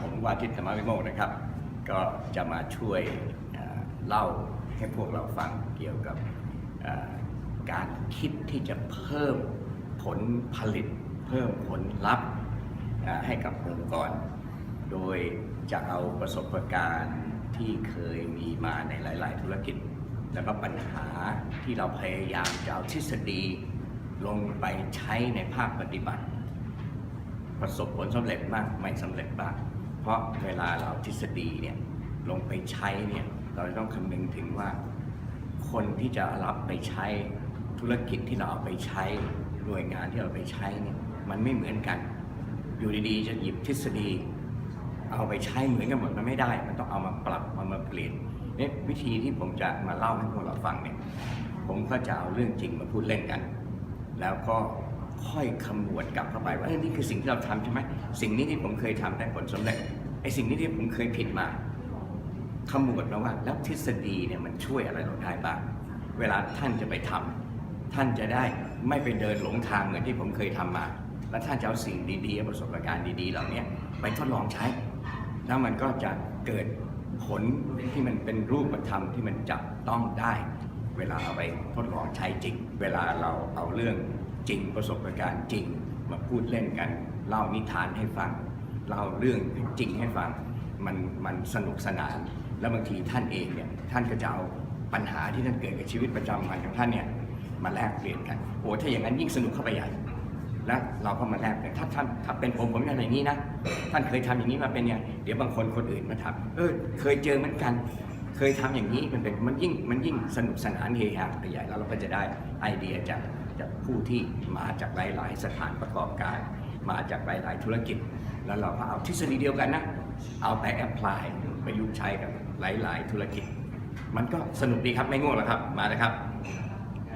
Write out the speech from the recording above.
ผมวาทิตธรรมวิโมกข์นะครับ ก็จะมาช่วยเล่าให้พวกเราฟังเกี่ยวกับการคิดที่จะเพิ่มผลผลิต เพิ่มผลลัพธ์ให้กับองค์กร โดยจะเอาประสบการณ์ที่เคยมีมาในหลาย ๆ ธุรกิจ แล้วก็ปัญหาที่เราพยายามจะเอาทฤษฎีลงไปใช้ในภาคปฏิบัติ ประสบผลสำเร็จบ้างไม่สำเร็จบ้างเพราะเวลาเราทฤษฎีเนี่ยลงไปใช้เนี่ยเราต้องคำนึงถึงว่า คนที่จะรับไปใช้ธุรกิจที่เราเอาไปใช้หน่วยงานที่เราไปใช้เนี่ยมันไม่เหมือนกัน อยู่ดีๆจะหยิบทฤษฎี เอาไปใช้เหมือนกันหมดมันไม่ได้ มันต้องเอามาปรับเอามาเปลี่ยนเนี่ยวิธีที่ผมจะมาเล่าให้พวกเราฟังเนี่ยผมก็จะเอาเรื่องจริงมาพูดเล่นกัน แล้วก็ ค่อยคำนวณกลับเข้าไปว่าเอ้ยนี่คือสิ่งที่เราทำใช่ไหมสิ่งนี้ที่ผมเคยทำได้ผลสำเร็จไอ้สิ่งนี้ที่ผมเคยผิดมาคำนวณมาว่าแล้วทฤษฎีเนี่ยมันช่วยอะไรเราได้บ้าง เวลาท่านจะไปทำท่านจะได้ไม่ไปเดินหลงทางเหมือนที่ผมเคยทำมา แล้วท่านจะเอาสิ่งดีๆประสบการณ์ดีๆ เหล่านี้ไปทดลองใช้ แล้วมันก็จะเกิดผลที่มันเป็นรูปธรรมที่มันจับต้องได้ เวลาเอาไปทดลองใช้จริง เวลาเราเอาเรื่อง จริงประสบการณ์จริงมาพูดเล่นกัน เล่านิทานให้ฟังเล่าเรื่องจริงให้ฟังมันมันสนุกสนาน แล้วบางทีท่านเองเนี่ยท่านก็จะเอาปัญหาที่ท่านเกิดกับชีวิตประจำวันของท่านเนี่ยมาแลกเปลี่ยนกันโอ้ถ้าอย่างนั้นยิ่งสนุกเข้าไปใหญ่แล้วเราก็มาแลกกันถ้าท่านถ้าเป็นผมผมจะอย่างนี้นะท่านเคยทำอย่างนี้มาเป็นไงเดี๋ยวบางคนคนอื่นมาทำเออเคยเจอเหมือนกัน เคยทำอย่างนี้มันเป็นมันยิ่งมันยิ่งสนุกสนานเฮฮาไปใหญ่แล้วเราก็จะได้ไอเดียจาก จากผู้ที่มาจากหลาย ๆ สถานประกอบการ มาจากหลาย ๆ ธุรกิจ แล้วเราก็เอาทฤษฎีเดียวกันนะเอาไปแอพพลายประยุกต์ใช้กับหลาย ๆ ธุรกิจ มันก็สนุกดีครับไม่ง่วงหรอกครับมาเลยครับ